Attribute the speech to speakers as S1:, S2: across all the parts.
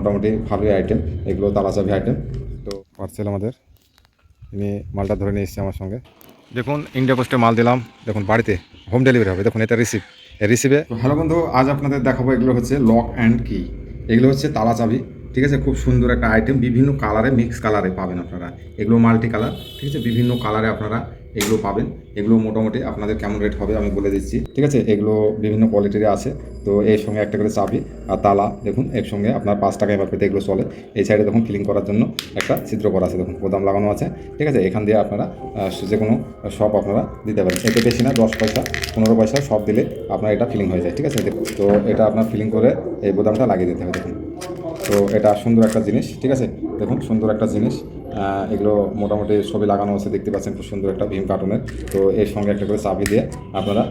S1: মোটামুটি ভালোই আইটেম এগুলো তালাচাবি আইটেম তো পার্সেল আমাদের তিনি মালটা ধরে নিয়ে এসছে আমার সঙ্গে। দেখুন ইন্ডিয়া পোস্টে মাল দিলাম। দেখুন, বাড়িতে হোম ডেলিভারি হবে। দেখুন, এটা রিসিভ রিসিভে হ্যালো বন্ধু, আজ আপনাদের দেখাবো এগুলো হচ্ছে লক অ্যান্ড কি এগুলো হচ্ছে তালা চাবি ঠিক আছে? খুব সুন্দর একটা আইটেম বিভিন্ন কালারে মিক্স কালারে পাবেন আপনারা। এগুলো মাল্টি কালার ঠিক আছে? বিভিন্ন কালারে আপনারা এগুলো পাবেন। এগুলো মোটামুটি আপনাদের কেমন রেট হবে আমি বলে দিচ্ছি। ঠিক আছে? এগুলো বিভিন্ন কোয়ালিটির আছে। তো এর সঙ্গে একটা করে চাবি আর তালা, দেখুন, এর সঙ্গে আপনার পাঁচ টাকা এমআরপিতে এগুলো চলে। এই সাইডে দেখুন ফিলিং করার জন্য একটা ছিদ্র করা আছে, দেখুন, গোদাম লাগানো আছে। ঠিক আছে? এখান দিয়ে আপনারা যে কোনো সব আপনারা দিতে পারেন। এতে বেশি না, দশ পয়সা, পনেরো পয়সা সব দিলে আপনার এটা ফিলিং হয়ে যায়। ঠিক আছে? তো এটা আপনার ফিলিং করে এই বোদামটা লাগিয়ে দিতে হবে, দেখুন। তো এটা সুন্দর একটা জিনিস। ঠিক আছে? দেখুন, সুন্দর একটা জিনিস। এগুলো মোটামুটি ছবি লাগানো আছে, দেখতে পাচ্ছেন খুব সুন্দর একটা ভীম কার্টুনের তো এর সঙ্গে একটা করে চাবি দিয়ে আপনারা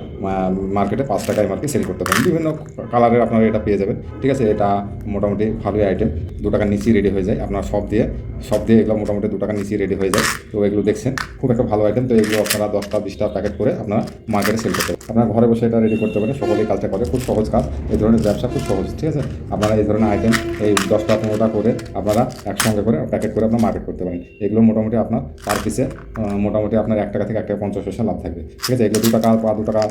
S1: মার্কেটে পাঁচ টাকায় মার্কে সেল করতে পারেন। বিভিন্ন কালারের আপনারা এটা পেয়ে যাবেন। ঠিক আছে, এটা মোটামুটি ভালোই আইটেম দু টাকার নিচেই রেডি হয়ে যায়। আপনারা সব দিয়ে সব দিয়ে এগুলো মোটামুটি দু টাকার নিচেই রেডি হয়ে যায়। তো এগুলো দেখছেন, খুব একটা ভালো আইটেম তো এগুলো আপনারা দশটা, বিশটা প্যাকেট করে আপনারা মার্কেটে সেল করতে আপনারা ঘরে বসে এটা রেডি করতে পারেন, সকলেই কাজটা করে, খুব সহজ কাজ। এই ধরনের ব্যবসা খুব সহজ, ঠিক আছে? আপনারা এই ধরনের আইটেম এই দশটা, পনেরোটা করে আপনারা একসঙ্গে করে প্যাকেট করে আপনার মার্কেট করতে পারেন। এগুলো মোটামুটি আপনার পার পিসে মোটামুটি আপনার এক টাকা থেকে এক টাকা পঞ্চাশ পয়সা লাভ থাকবে। ঠিক আছে? এগুলো দু টাকা বা দু টাকা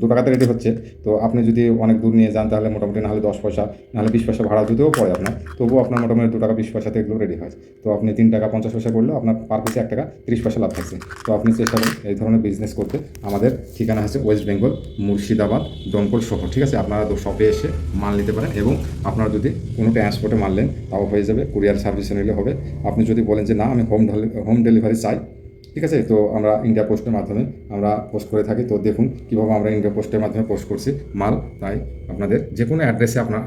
S1: দু টাকাতে রেডি হচ্ছে। তো আপনি যদি অনেক দূর নিয়ে যান তাহলে মোটামুটি নাহলে দশ পয়সা নাহলে বিশ পয়সা ভাড়া যদিও পড়ে আপনার। তবুও আপনার মোটামুটি দু টাকা, বিশ পয়সাতে এগুলো রেডি হয়। তো আপনি তিন টাকা, পঞ্চাশ পয়সা করলেও আপনার পার পিসে এক টাকা, তিরিশ পয়সা লাভ থাকছে। তো আপনি চেষ্টা করুন এই ধরনের বিজনেস করতে, আমাদের ঠিকানা হচ্ছে ওয়েস্ট বেঙ্গল মুর্শিদাবাদ, দমকল শহর, ঠিক আছে? আপনারা তো শপে এসে মাল নিতে পারেন এবং আপনারা যদি কোনো ট্রান্সপোর্টে মাল নেন, তাও হয়ে যাবে। কুরিয়ার সার্ভিসে নিলে হবে। আপনি যদি বলেন যে, না, আমি হোম হোম ডেলিভারি চাই ঠিক আছে? তো আমরা ইন্ডিয়া পোস্টের মাধ্যমে আমরা পোস্ট করে থাকি। তো দেখুন কীভাবে আমরা ইন্ডিয়া পোস্টের মাধ্যমে পোস্ট করছি মাল। তাই আপনাদের যে কোনো অ্যাড্রেসে আপনার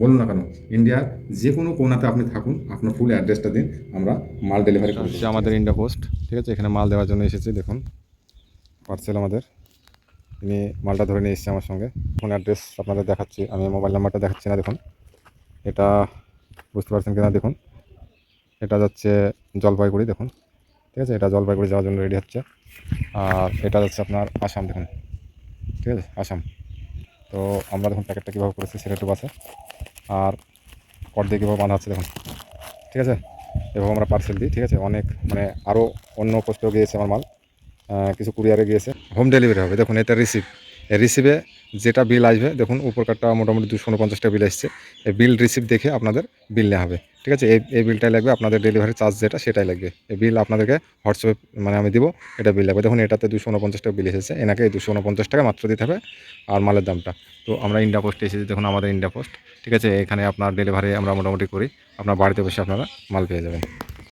S1: বলুন না কেন ইন্ডিয়ার যে কোনো কোনাতে আপনি থাকুন, আপনার ফুল অ্যাড্রেসটা দিন, আমরা মাল ডেলিভারি করছি আমাদের ইন্ডিয়া পোস্ট ঠিক আছে? এখানে মাল দেওয়ার জন্য এসেছি, দেখুন। পার্সেল আমাদের। তিনি মালটা ধরে নিয়ে এসেছে আমার সঙ্গে। ফোন অ্যাড্রেস আপনাদের দেখাচ্ছি, আমি মোবাইল নাম্বারটা দেখাচ্ছি না, দেখুন। এটা বুঝতে পারছেন কিনা, দেখুন। এটা যাচ্ছে জলপাইগুড়ি, দেখুন। ঠিক আছে? এটা জলপাইগুড়ি যাওয়ার জন্য রেডি হচ্ছে। আর এটা হচ্ছে আপনার আসাম দেখুন। ঠিক আছে? আসাম। তো আমরা দেখুন প্যাকেটটা কীভাবে করেছি সেটা একটু বাসে। আর কট দিয়ে কীভাবে বাঁধা হচ্ছে দেখুন। ঠিক আছে? এভাবে আমরা পার্সেল দিই, ঠিক আছে? অনেক মানে আরও অন্য পোস্টেও গিয়েছে আমার মাল। কিছু কুরিয়ারে গিয়েছে। হোম ডেলিভারি হবে। দেখুন, এটা রিসিভ রিসিভে যেটা বিল আসবে, দেখুন উপরকারটা মোটামুটি দুশো উনপঞ্চাশটা বিল এসছে এই বিল রিসিভ দেখে আপনাদের বিল নেওয়া হবে, ঠিক আছে? এই এই বিলটাই লাগবে, আপনাদের ডেলিভারি চার্জ যেটা, সেটাই লাগবে। এই বিল আপনাদেরকে হোয়াটসঅ্যাপে মানে আমি দিব, এটা বিল লাগবে। দেখুন, এটাতে দুশো উনপঞ্চাশ টাকা বিল এসেছে, এনাকে এই দুশো উনপঞ্চাশ টাকা মাত্র দিতে হবে, আর মালের দামটা। তো আমরা ইন্ডিয়া পোস্টে এসেছি, দেখুন, আমাদের ইন্ডিয়া পোস্ট ঠিক আছে? এখানে আপনার ডেলিভারি আমরা মোটামুটি করি, আপনার বাড়িতে বসে আপনারা মাল পেয়ে যাবেন।